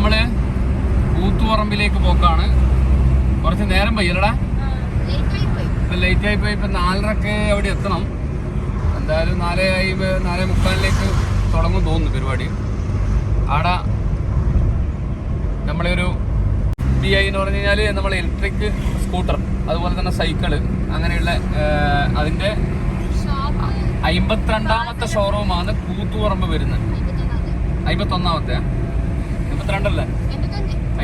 നമ്മൾ കൂത്തുപറമ്പിലേക്ക് പോക്കാണ്. കുറച്ച് നേരം പയ്യല്ലടാ ലേറ്റ് ആയി പോയി. ഇപ്പൊ നാലരക്ക് അവിടെ എത്തണം. എന്തായാലും നാലേ ആയി നാലേ മുക്കാലിലേക്ക് തുടങ്ങും തോന്നുന്നു പരിപാടി. ആടെ നമ്മളെ ഒരു ഡി ഐ എന്ന് പറഞ്ഞു കഴിഞ്ഞാൽ നമ്മൾ ഇലക്ട്രിക് സ്കൂട്ടർ അതുപോലെ തന്നെ സൈക്കിൾ അങ്ങനെയുള്ള അതിന്റെ അമ്പത്തിരണ്ടാമത്തെ ഷോറൂമാണ് കൂത്തുപറമ്പ് വരുന്നത്. അമ്പത്തൊന്നാമത്തെ. അമ്പത്തിരണ്ടല്ലേ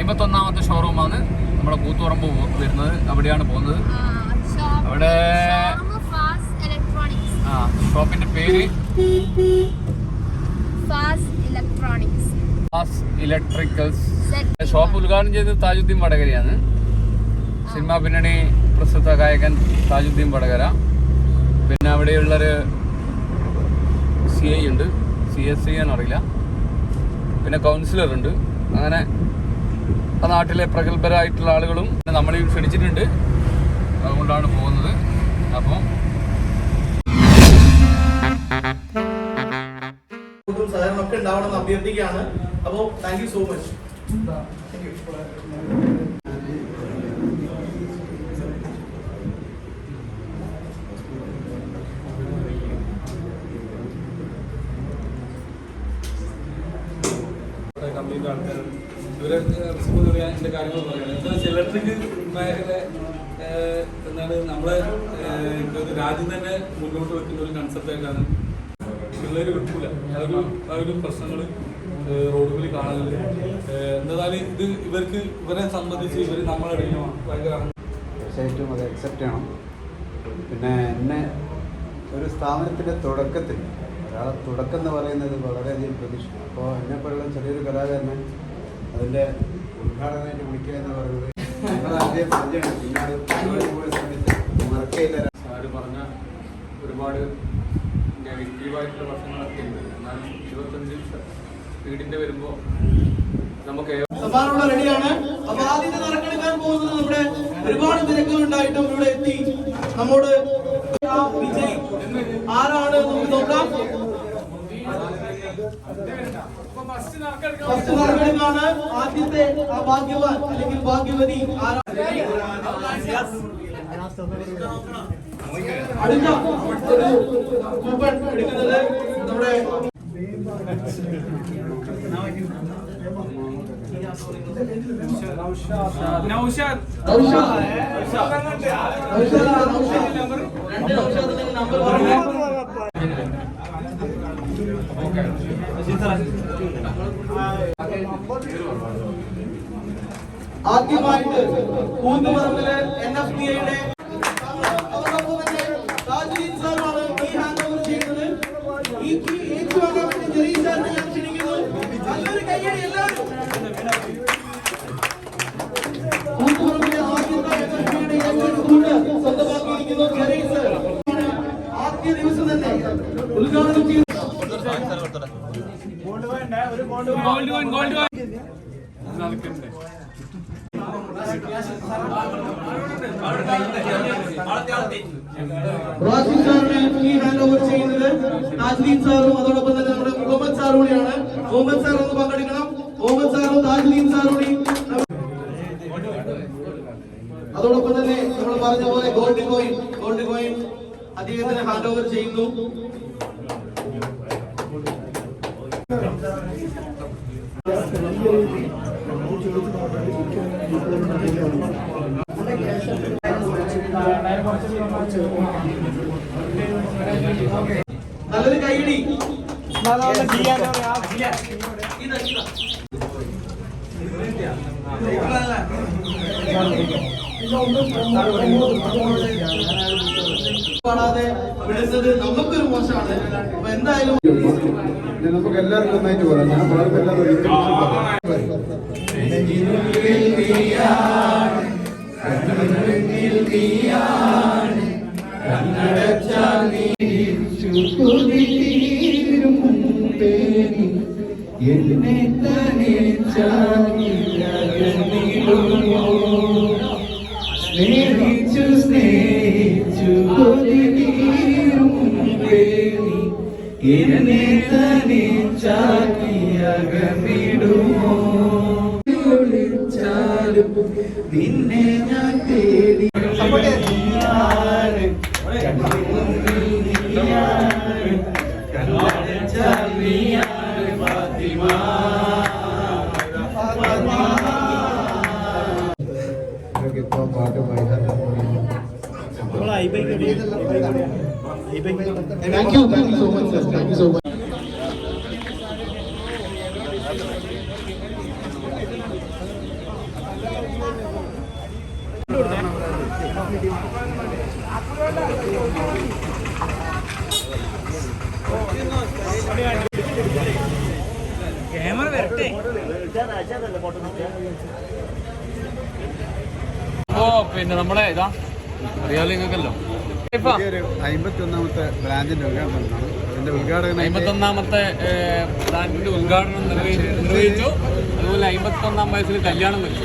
അമ്പത്തൊന്നാമത്തെ ഷോറൂമാണ് നമ്മുടെ കൂത്തുപറമ്പ് വരുന്നത്. അവിടെയാണ് പോകുന്നത്. അവിടെ ആ ഷോപ്പിന്റെ പേര്? ഇലക്ട്രിക്കൽസ്. ഷോപ്പ് ഉദ്ഘാടനം ചെയ്തത് താജുദ്ദീൻ വടകരയാണ്. സിനിമാ പിന്നണി പ്രസിദ്ധ ഗായകൻ താജുദ്ദീൻ വടകര. പിന്നെ അവിടെയുള്ളൊരു സി ഐ ഉണ്ട്. സി എസ് സി എന്നറിയില്ല പിന്നെ കൗൺസിലർ ഉണ്ട്. അങ്ങനെ ആ നാട്ടിലെ പ്രഗത്ഭരായിട്ടുള്ള ആളുകളും നമ്മളെയും ക്ഷണിച്ചിട്ടുണ്ട്. അതുകൊണ്ടാണ് പോകുന്നത്. അപ്പം സഹകരണമൊക്കെ സഹകരണം ഒക്കെ ഉണ്ടാവണം എന്ന് അഭ്യർത്ഥിക്കുകയാണ്. അപ്പോൾ thank you so much thank you complete ആൾക്കാരുണ്ട് ഇവരെ റിസ്ക് പറയാൻ എന്റെ കാര്യങ്ങൾ പറയുന്നത് ഇലക്ട്രിക് മേഖല ഏഹ്, എന്താണ് നമ്മളെ ഏഹ്, എനിക്ക് തോന്നുന്നു രാജ്യം തന്നെ മുന്നോട്ട് കൺസെപ്റ്റായിട്ടാണ് പിള്ളേർ വെക്കൂല അതൊരു അതൊരു പ്രശ്നങ്ങൾ റോഡുകളിൽ കാണാനില്ല എന്തായാലും ഇത് ഇവർക്ക് ഇവരെ സംബന്ധിച്ച് ഇവർ നമ്മളെ ഭയങ്കര തീർച്ചയായിട്ടും അത് അക്സെപ്റ്റ് ചെയ്യണം. പിന്നെ എന്നെ ഒരു സ്ഥാപനത്തിന്റെ തുടക്കത്തിൽ ഒരാളെ തുടക്കം എന്ന് പറയുന്നത് വളരെയധികം പ്രതീക്ഷ അപ്പോൾ എന്നെപ്പോലുള്ള ചെറിയൊരു കലാകാരനെ അതിന്റെ ഉദ്ഘാടനമായിട്ട് വിളിക്കുക എന്ന് പറയുന്നത് ഞങ്ങളെ ആദ്യം പറഞ്ഞാണ് പിന്നീട് മറക്കയില്ല. സാറ് പറഞ്ഞ ഒരുപാട് നെഗറ്റീവായിട്ടുള്ള വശങ്ങളൊക്കെ ഉണ്ട്. എന്നാൽ ഇരുപത്തഞ്ച് സ്പീഡിന്റെ വരുമ്പോൾ നമുക്ക് റെഡിയാണ്. അപ്പൊ ആദ്യത്തെ നറുക്കെടുക്കാൻ പോകുന്നത് നമ്മുടെ ഒരുപാട് തിരക്കുകൾ ഉണ്ടായിട്ടും ഇവിടെ എത്തി. നമ്മോട് ആ വിജയ് ആരാണ് നമുക്ക് നോക്കാം. ഫസ്റ്റ് നറുക്കെടുക്കാണ് ആദ്യത്തെ ആ ഭാഗ്യവാൻ അല്ലെങ്കിൽ ഭാഗ്യവതി ആരാണ്? കൂപ്പൺ എടുക്കുന്നത് നമ്മുടെ നൗഷാദ്. ആദ്യമായിട്ട് കൂത്തുപറമ്പിൽ എൻ എഫ് ബി ഐയുടെ റാഷിദ് സാറിന് ഈ ഹാൻഡ് ഓവർ ചെയ്യുന്നത് താജ്ദീൻ സാറും അതോടൊപ്പം തന്നെ നമ്മുടെ മുഹമ്മദ് സാറും കൂടിയാണ് മുഹമ്മദ് സാർ ഒന്ന് പങ്കെടുക്കണം മുഹമ്മദ് സാറും താജ്ദീൻ സാറും അതോടൊപ്പം തന്നെ നമ്മൾ പറഞ്ഞ പോലെ ഗോൾഡ് കോയിൻ ഗോൾഡ് കോയിൻ അദ്ദേഹത്തിന് ഹാൻഡ് ഓവർ ചെയ്യുന്നു. നല്ലൊരു കൈയടി. പാടാതെ നമുക്കൊരു മോശമാണ്. അപ്പൊ എന്തായാലും നമുക്ക് എല്ലാവർക്കും ഒന്നായിട്ട് പറയാം ഞാൻ എല്ലാവരും എന്നെ സ്നേഹിച്ചു സ്നേഹിച്ചു കൊതിനീരും പേരി എന്നെ തനിച്ചാക്കി ചാക്കിയകമിടുമോ പോലും നിന്നെ ഞാൻ തേടി You, thank you so much, sir. Thank you so much. ഓ പിന്നെ നമ്മളെ ഇതാ അറിയാലോ നിങ്ങൾക്കല്ലോ ഒരു ബ്രാഞ്ചിന്റെ ഉദ്ഘാടനം അതിന്റെ ഉദ്ഘാടനം അമ്പത്തൊന്നാമത്തെ ബ്രാൻഡിന്റെ ഉദ്ഘാടനം നിർവഹിച്ചു നിർവഹിച്ചു. അതുപോലെ അമ്പത്തൊന്നാം വയസ്സിൽ കല്യാണം വെച്ചു.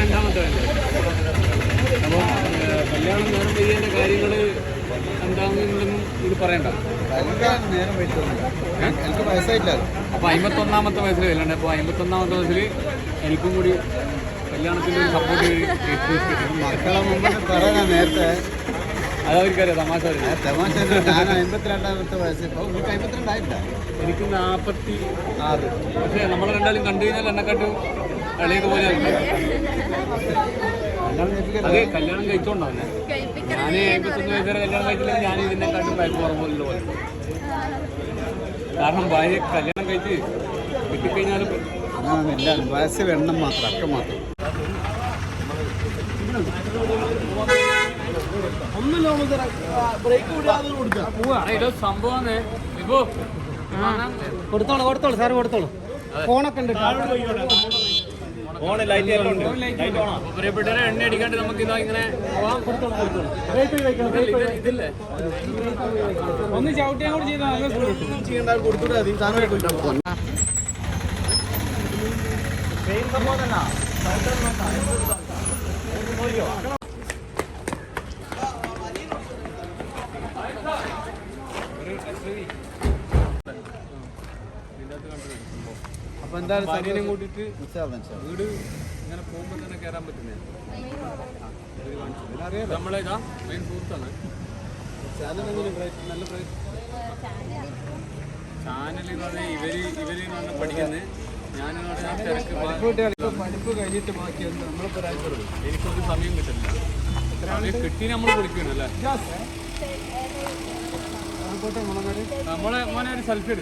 രണ്ടാമത്തെ വയസ്സ് അപ്പോൾ കല്യാണം നേരം ചെയ്യേണ്ട കാര്യങ്ങൾ എന്താണെന്നൊന്നും ഇത് പറയണ്ട. കല്യാണം നേരം വെച്ചോളൂ എനിക്ക് വയസ്സായിട്ടില്ല. അപ്പോൾ അമ്പത്തൊന്നാമത്തെ വയസ്സിൽ കല്യാണം. അപ്പോൾ അമ്പത്തൊന്നാമത്തെ വയസ്സിൽ എനിക്കും കൂടി കല്യാണത്തിന്റെ ഒരു സപ്പോർട്ട് മക്കളെ മുമ്പിൽ പറയാൻ നേരത്തെ അതവർക്കറിയാം തമാശ തമാശ ഞാൻ അമ്പത്തിരണ്ടാമത്തെ വയസ്സ് ഇപ്പോൾ എനിക്ക് അമ്പത്തിരണ്ടായില്ല എനിക്ക് നാൽപ്പത്തി ആറ്. പക്ഷേ നമ്മൾ രണ്ടാലും കണ്ടു കഴിഞ്ഞാൽ എന്നെക്കാട്ട് കളിയത് പോലെ. അത് കല്യാണം കഴിച്ചോണ്ടാവുന്നെ ഞാൻ എൺപത്തൊന്ന് വയസ്സുവരെ കല്യാണം കഴിച്ചില്ലെങ്കിൽ ഞാൻ ഇതിനെക്കാട്ടും പൈപ്പ് കുറവുള്ള പോലെ. കാരണം ഭാര്യ കല്യാണം കഴിച്ച് കിട്ടിക്കഴിഞ്ഞാൽ വയസ്സിൽ വയസ്സ് എണ്ണം മാത്രം അക്കം മാത്രം. ഇത് സംഭവം ഇപ്പോ കൊടുത്തോളൂ കൊടുത്തോളൂ സാറ് കൊടുത്തോളൂ. ഫോണൊക്കെ ഉണ്ട് പ്രിയപ്പെട്ടവരെ എണ്ണ അടിക്കാണ്ട് നമുക്ക് ഇതാ ഇങ്ങനെ ഒന്ന് ചവിട്ടിയും കൂടി ചെയ്താൽ നല്ല സ്പീഡ് കിട്ടും അപ്പോൾ എന്തായാലും കൂട്ടിട്ട്. വീട് ഇങ്ങനെ പോകുമ്പോ തന്നെ കയറാൻ പറ്റുന്നേ? നമ്മളെ ഇതാ മെയിൻ സുഹൃത്താണ് ചാനൽ ഇവർ ഇവർ പഠിക്കുന്നത് പഠിപ്പ് കഴിഞ്ഞിട്ട് സമയം കിട്ടില്ല നമ്മൾ നമ്മളെ മോനെ ഒരു സെൽഫി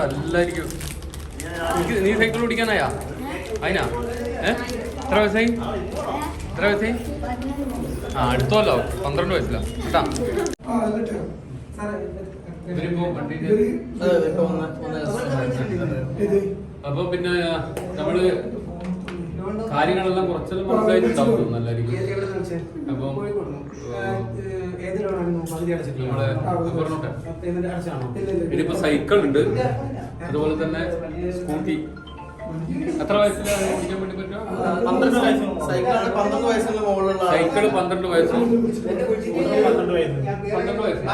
അല്ലായിരിക്കും നീ സൈക്കിൾ ഓടിക്കാനായാ? അതിനാ ഏ എത്ര വയസ്സായി? എത്ര വയസ്സായി? ആ അടുത്തല്ലോ പന്ത്രണ്ട് വയസ്സില. അപ്പൊ പിന്നെ നമ്മൾ കാര്യങ്ങളെല്ലാം കുറച്ചെല്ലാം മനസ്സിലായിട്ടുണ്ടാവും നല്ലായിരിക്കും അപ്പം പറഞ്ഞോട്ടെ ഇനിയിപ്പോ സൈക്കിൾ ഉണ്ട് അതുപോലെ തന്നെ സ്കൂട്ടി. എത്ര വയസ്സിലാണ് ഓടിക്കാൻ വേണ്ടി പറ്റുക? പന്ത്രണ്ട് വയസ്സ്. സൈക്കിളാണ് പന്ത്രണ്ട് വയസ്സിന് മുകളിലുള്ള പന്ത്രണ്ട് വയസ്സും. പന്ത്രണ്ട് വയസ്സ്.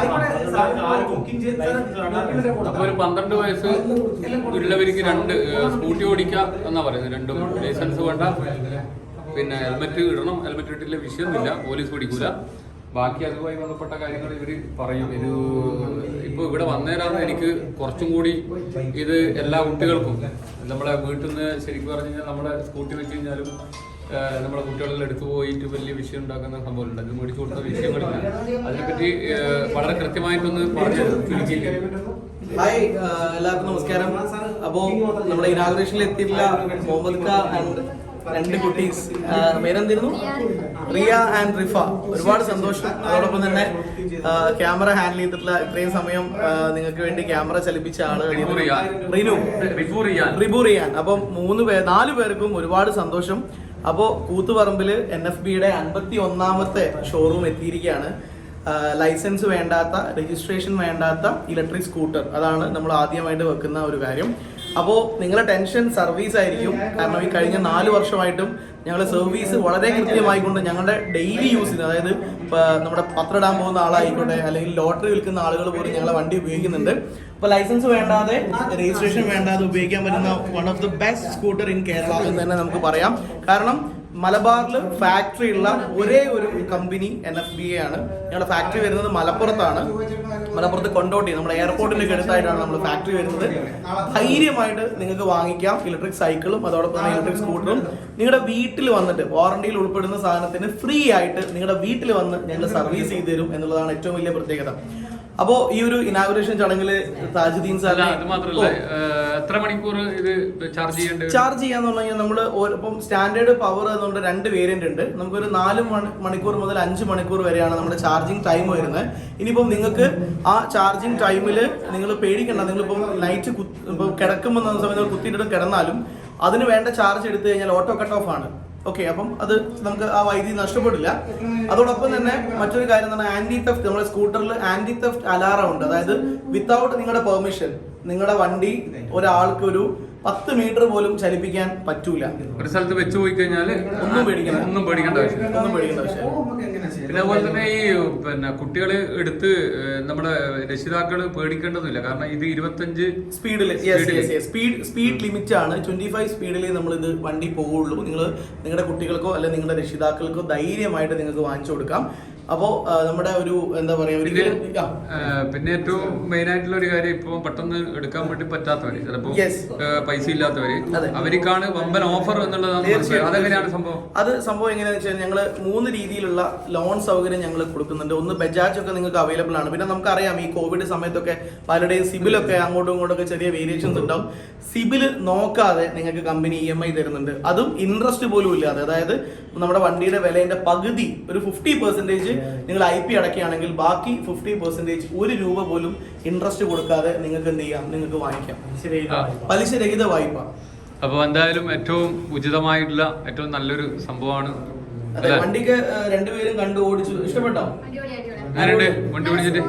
അപ്പൊ ഒരു പന്ത്രണ്ട് വയസ്സ് ഉള്ളവർക്ക് രണ്ട് സ്കൂട്ടി ഓടിക്കാം എന്നാ പറയുന്നത്. രണ്ടും ലൈസൻസ് വേണ്ട. പിന്നെ ഹെൽമെറ്റ് ഇടണം. ഹെൽമെറ്റ് ഇട്ടില്ല വിഷയമൊന്നുമില്ല പോലീസ് പിടിക്കൂല. ബാക്കി അതുമായി ബന്ധപ്പെട്ട കാര്യങ്ങൾ ഇവർ പറയും. ഇത് ഇപ്പൊ ഇവിടെ വന്നേരാന്ന് എനിക്ക് കുറച്ചും കൂടി ഇത് എല്ലാ കുട്ടികൾക്കും നമ്മളെ വീട്ടിൽ നിന്ന് ശരിക്കും പറഞ്ഞു കഴിഞ്ഞാൽ നമ്മുടെ സ്കൂട്ടി വെച്ച് കഴിഞ്ഞാലും നമ്മുടെ കുട്ടികളിൽ എടുത്തു പോയിട്ട് വലിയ വിഷയം ഉണ്ടാക്കുന്ന സംഭവമുണ്ട്. അത് മേടിച്ചു കൊടുത്ത വിഷയങ്ങളില്ല. അതിനെപ്പറ്റി വളരെ കൃത്യമായിട്ടൊന്ന് പറഞ്ഞു ഹായ് എല്ലാവർക്കും നമസ്കാരം. അപ്പോ നമ്മുടെ ഇനാഗുറേഷനിൽ എത്തിയിട്ടുള്ള മുഹമ്മദ് ഖാ ആൻഡ് രണ്ട് കുട്ടീസ്. പേരെന്തിരുന്നു? റിയ ആൻഡ് റിഫ. ഒരുപാട് സന്തോഷം. അതോടൊപ്പം തന്നെ ക്യാമറ ഹാൻഡിൽ ചെയ്തിട്ടുള്ള ഇത്രയും സമയം നിങ്ങൾക്ക് വേണ്ടി ക്യാമറ ചലിപ്പിച്ച ആൾ റിബൂർ ചെയ്യാൻ റിനു. റിയാൻ. റിബു റിയാൻ. അപ്പം മൂന്ന് പേർ നാല് പേർക്കും ഒരുപാട് സന്തോഷം. അപ്പോൾ കൂത്തുപറമ്പിൽ എൻ എഫ് ബിയുടെ അൻപത്തി ഒന്നാമത്തെ ഷോറൂം എത്തിയിരിക്കുകയാണ് ലൈസൻസ് വേണ്ടാത്ത രജിസ്ട്രേഷൻ വേണ്ടാത്ത ഇലക്ട്രിക് സ്കൂട്ടർ. അതാണ് നമ്മൾ ആദ്യമായിട്ട് വെക്കുന്ന ഒരു കാര്യം. അപ്പോൾ നിങ്ങളുടെ ടെൻഷൻ സർവീസ് ആയിരിക്കും. കാരണം ഈ കഴിഞ്ഞ നാല് വർഷമായിട്ടും ഞങ്ങൾ സർവീസ് വളരെ കൃത്യമായിക്കൊണ്ട് ഞങ്ങളുടെ ഡെയിലി യൂസിന് അതായത് നമ്മുടെ പത്രം ഇടാൻ പോകുന്ന ആളായിക്കോട്ടെ അല്ലെങ്കിൽ ലോട്ടറി വിൽക്കുന്ന ആളുകൾ പോലും ഞങ്ങളെ വണ്ടി ഉപയോഗിക്കുന്നുണ്ട്. അപ്പോൾ ലൈസൻസ് വേണ്ടാതെ രജിസ്ട്രേഷൻ വേണ്ടാതെ ഉപയോഗിക്കാൻ പറ്റുന്ന one of the best scooter in Kerala എന്ന് തന്നെ നമുക്ക് പറയാം. കാരണം മലബാറിൽ ഫാക്ടറി ഉള്ള ഒരേ ഒരു company N F B A ആണ്. ഞങ്ങളുടെ ഫാക്ടറി വരുന്നത് മലപ്പുറത്താണ്. മലപ്പുറത്ത് കൊണ്ടോട്ടി നമ്മുടെ എയർപോർട്ടിന്റെ അടുത്തായിട്ടാണ് നമ്മൾ ഫാക്ടറി വരുന്നത്. ധൈര്യമായിട്ട് നിങ്ങൾക്ക് വാങ്ങിക്കാം. ഇലക്ട്രിക് സൈക്കിളും അതോടൊപ്പം തന്നെ ഇലക്ട്രിക് സ്കൂട്ടറും നിങ്ങളുടെ വീട്ടിൽ വന്നിട്ട് വാറണ്ടിയിൽ ഉൾപ്പെടുന്ന സാധനത്തിന് ഫ്രീ ആയിട്ട് നിങ്ങളുടെ വീട്ടിൽ വന്ന് ഞങ്ങൾ സർവീസ് ചെയ്തു തരും എന്നുള്ളതാണ് ഏറ്റവും വലിയ പ്രത്യേകത. അപ്പോ ഈ ഒരു ഇനാഗുറേഷൻ ചടങ്ങിൽ താജുദ്ദീൻ സാർ അത് മാത്രമല്ല എത്ര മണിക്കൂർ ഇത് ചാർജ് ചെയ്യേണ്ടത് ചാർജ് ചെയ്യാന്ന് പറഞ്ഞു കഴിഞ്ഞാൽ നമ്മൾ ഇപ്പം സ്റ്റാൻഡേർഡ് പവർ എന്നുകൊണ്ട് രണ്ട് വേരിയന്റ് ഉണ്ട്. നമുക്കൊരു നാല് മണിക്കൂർ മുതൽ അഞ്ച് മണിക്കൂർ വരെയാണ് നമ്മുടെ ചാർജിങ് ടൈം വരുന്നത്. ഇനിയിപ്പം നിങ്ങൾക്ക് ആ ചാർജിങ് ടൈമിൽ നിങ്ങൾ പേടിക്കണ്ട. നിങ്ങളിപ്പം നൈറ്റ് ഇപ്പം കിടക്കുമ്പോൾ സമയത്ത് കുത്തിയിട്ട് കുത്തിയിട്ടിട്ട് കിടന്നാലും അതിന് വേണ്ട ചാർജ് എടുത്തു കഴിഞ്ഞാൽ ഓട്ടോ കട്ട് ഓഫ് ആണ്. ഓക്കെ അപ്പം അത് നമുക്ക് ആ വൈദ്യുതി നഷ്ടപ്പെടില്ല. അതോടൊപ്പം തന്നെ മറ്റൊരു കാര്യം എന്ന് പറഞ്ഞാൽ ആന്റി തെഫ്റ്റ് നമ്മുടെ സ്കൂട്ടറിൽ ആന്റി തെഫ്റ്റ് അലാറം ഉണ്ട്. അതായത് വിത്തൗട്ട് നിങ്ങളുടെ പെർമിഷൻ നിങ്ങളുടെ വണ്ടി ഒരാൾക്ക് ഒരു പത്ത് മീറ്റർ പോലും ചലിപ്പിക്കാൻ പറ്റൂല. ഒരു സ്ഥലത്ത് വെച്ച് പോയി കഴിഞ്ഞാൽ ഒന്നും പേടിക്കണം ഒന്നും പേടിക്കേണ്ട ആവശ്യം ഒന്നും പേടിക്കേണ്ട ആവശ്യം പിന്നെ അതുപോലെ തന്നെ ഈ പിന്നെ കുട്ടികൾ എടുത്ത് നമ്മുടെ രക്ഷിതാക്കൾ പേടിക്കേണ്ടതില്ല കാരണം ഇത് ഇരുപത്തഞ്ച് സ്പീഡിൽ സ്പീഡ് സ്പീഡ് ലിമിറ്റ് ആണ് ട്വന്റി ഫൈവ് സ്പീഡിൽ നമ്മൾ ഇത് വണ്ടി പോവുള്ളൂ. നിങ്ങൾ നിങ്ങളുടെ കുട്ടികൾക്കോ അല്ലെങ്കിൽ നിങ്ങളുടെ രക്ഷിതാക്കൾക്കോ ധൈര്യമായിട്ട് നിങ്ങൾക്ക് വാങ്ങിച്ചു കൊടുക്കാം. അപ്പോൾ നമ്മുടെ ഒരു എന്താ പറയാ ഒരു പിന്നെ ഏറ്റവും മെയിൻ ആയിട്ടുള്ള ഒരു കാര്യം ഇപ്പൊ പെട്ടെന്ന് എടുക്കാൻ വേണ്ടി പറ്റാത്തവര് ചിലപ്പോ പൈസ ഇല്ലാത്തവര് അവർക്കാണ് വമ്പൻ ഓഫർ എന്നുള്ളതാണ്. അതെങ്ങനെയാണ് സംഭവം? അത് സംഭവം എങ്ങനെയാണെന്ന് വെച്ചാൽ ഞങ്ങൾ മൂന്ന് രീതിയിലുള്ള ലോൺ സൗകര്യം ഞങ്ങൾ കൊടുക്കുന്നുണ്ട്. ഒന്ന് ബജാജ് ഒക്കെ നിങ്ങൾക്ക് അവൈലബിൾ ആണ്. പിന്നെ നമുക്കറിയാം ഈ കോവിഡ് സമയത്തൊക്കെ പലരുടെയും സിബിലൊക്കെ അങ്ങോട്ടും ഇങ്ങോട്ടും ഒക്കെ ചെറിയ വേരിയേഷൻസ് ഉണ്ടാവും. സിബിൽ നോക്കാതെ നിങ്ങൾക്ക് കമ്പനി ഇ എം ഐ തരുന്നുണ്ട്. അതും ഇൻട്രസ്റ്റ് പോലും ഇല്ലാതെ. അതായത് നമ്മുടെ വണ്ടിയുടെ വിലേന്റെ പകുതി ഒരു ഫിഫ്റ്റി പെർസെന്റേജ് നിങ്ങൾ ഐ പി അടക്കുകയാണെങ്കിൽ ബാക്കി ഫിഫ്റ്റി പെർസെന്റേജ് ഒരു രൂപ പോലും ഇൻട്രസ്റ്റ് കൊടുക്കാതെ നിങ്ങൾക്ക് എന്ത് ചെയ്യാം? നിങ്ങൾക്ക് വാങ്ങിക്കാം. പലിശരഹിത വായ്പ. അപ്പൊ എന്തായാലും ഏറ്റവും ഉചിതമായിട്ടുള്ള ഏറ്റവും നല്ലൊരു സംഭവമാണ് അതെ? വണ്ടിക്ക് രണ്ടുപേരും കണ്ടു ഓടിച്ചു. ഇഷ്ടപ്പെട്ടോ? ഞാനുണ്ട് വണ്ടി ഓടിച്ചിട്ട്?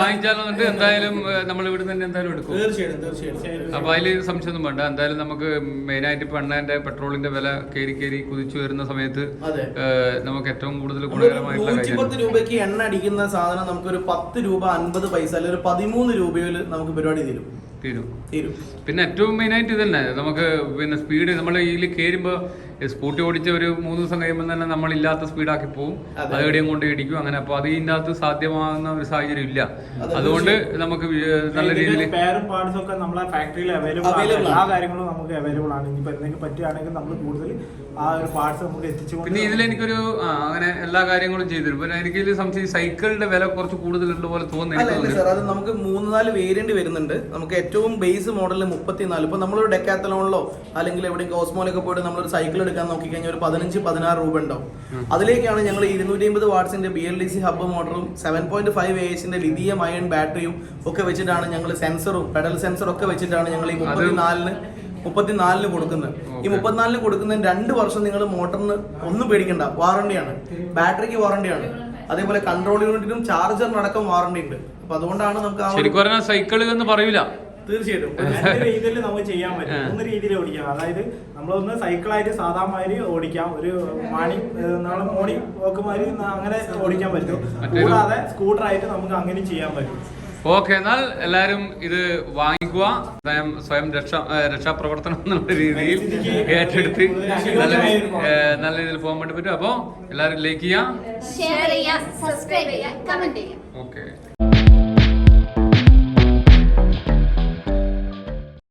വാങ്ങിച്ചാലോ എന്തായാലും നമ്മൾ ഇവിടെ തന്നെ എന്തായാലും എടുക്കും. തീർച്ചയായിട്ടും തീർച്ചയായിട്ടും. അപ്പൊ അതിൽ സംശയമൊന്നും വേണ്ട. എന്തായാലും നമുക്ക് മെയിൻ ആയിട്ട് ഇപ്പൊ എണ്ണന്റെ പെട്രോളിന്റെ വില കയറി കയറി കുതിച്ചു വരുന്ന സമയത്ത്. നമുക്ക് ഏറ്റവും കൂടുതൽ ഗുണകരമായിട്ടുള്ള രൂപയ്ക്ക് എണ്ണ അടിക്കുന്ന സാധനം നമുക്ക് ഒരു പത്ത് രൂപ അൻപത് പൈസ അല്ലെങ്കിൽ ഒരു പതിമൂന്ന് രൂപയിൽ നമുക്ക് പരിപാടി തരും. തീരും. പിന്നെ ഏറ്റവും മെയിൻ ആയിട്ട് ഇതന്നെ നമുക്ക് പിന്നെ സ്പീഡ് നമ്മൾ ഇതിൽ കയറുമ്പോൾ സ്കൂട്ടി ഓടിച്ച ഒരു മൂന്ന് ദിവസം കഴിയുമ്പോൾ തന്നെ നമ്മൾ ഇല്ലാത്ത സ്പീഡാക്കി പോകും അതെവിടെയും അത് എവിടെയും കൊണ്ട് ഇടിക്കും. അങ്ങനെ അപ്പോൾ അത് ഇതിന്റെ അകത്ത് സാധ്യമാകുന്ന ഒരു സാഹചര്യം ഇല്ല. അതുകൊണ്ട് നമുക്ക് നല്ല രീതിയിൽ നമ്മളെ ഫാക്ടറിയിൽ അവൈലബിൾ ആണ്. കാര്യങ്ങളും നമുക്ക് അവൈലബിൾ ആണ്. ഇനിയിപ്പോ എന്തെങ്കിലും പറ്റുകയാണെങ്കിൽ നമ്മൾ കൂടുതൽ ആ ഒരു പാർട്സ് നമുക്ക് പിന്നെ ഇതിൽ എനിക്കൊരു അങ്ങനെ എല്ലാ കാര്യങ്ങളും ചെയ്തു തരും. പിന്നെ എനിക്ക് ഇതിൽ സംശയം സൈക്കിളിന്റെ വില കുറച്ച് കൂടുതലുണ്ട് പോലെ തോന്നുന്നു സാർ. അത് നമുക്ക് മൂന്ന് നാല് വേരിയന്റ് വരുന്നുണ്ട്. നമുക്ക് ഏറ്റവും ബേസ് മോഡലിൽ മുപ്പത്തിനാല്. ഇപ്പൊ നമ്മളൊരു ഡെക്കാത്തലോണിലോ അല്ലെങ്കിൽ എവിടെയും കോസ്മോയിലൊക്കെ പോയിട്ട് നമ്മളൊരു സൈക്കിൾ എടുക്കാൻ നോക്കിക്കഴിഞ്ഞാൽ ഒരു പതിനഞ്ച് പതിനാറ് രൂപ ഉണ്ടാവും. അതിലേക്കാണ് ഞങ്ങൾ ഇരുന്നൂറ്റി അമ്പത് വാട്സിന്റെ B L D C hub മോട്ടറും seven point five എച്ചിന്റെ ലിഥിയം അയൺ ബാറ്ററിയും ഒക്കെ വെച്ചിട്ടാണ് ഞങ്ങൾ സെൻസറും പെഡൽ സെൻസറും ഒക്കെ വെച്ചിട്ടാണ് ഞങ്ങൾ ഈ മുപ്പത്തിനാലിന് മുപ്പത്തിനാലിന് കൊടുക്കുന്നത്. ഈ മുപ്പത്തിനാലിന് കൊടുക്കുന്ന രണ്ട് വർഷം നിങ്ങൾ മോട്ടറിന് ഒന്നും പേടിക്കണ്ട. വാറണ്ടിയാണ് ബാറ്ററിക്ക് വാറണ്ടിയാണ് അതേപോലെ കൺട്രോൾ യൂണിറ്റിനും ചാർജറിനടക്കം വാറണ്ടി ഉണ്ട്. അപ്പൊ അതുകൊണ്ടാണ് നമുക്ക് ആ ശരിക്കും പറഞ്ഞാൽ സൈക്കിൾ എന്ന് പറയൂല. തീർച്ചയായിട്ടും. രണ്ട് രീതിയിൽ നമുക്ക് ചെയ്യാൻ പറ്റും. മൂന്ന് രീതിയിൽ ഓടിക്കാം അതായത് നമ്മളൊന്ന് സൈക്കിളായിട്ട് സാധാമാതിരി ഓടിക്കാം. ഒരു മോർണിംഗ് നാളെ മോർണിംഗ് വോക്ക് മാതിരി അങ്ങനെ ഓടിക്കാൻ പറ്റും. കൂടാതെ സ്കൂട്ടർ ആയിട്ട് നമുക്ക് അങ്ങനെ ചെയ്യാൻ പറ്റും. ഓക്കെ എന്നാൽ എല്ലാവരും ഇത് വാങ്ങിക്കുക. സ്വയം സ്വയം രക്ഷ രക്ഷാപ്രവർത്തനം എന്നുള്ള രീതിയിൽ ഏറ്റെടുത്ത് നല്ല നല്ല രീതിയിൽ പോകാൻ വേണ്ടി പറ്റും. അപ്പോൾ എല്ലാവരും ലൈക്ക് ചെയ്യുക. ഓക്കെ.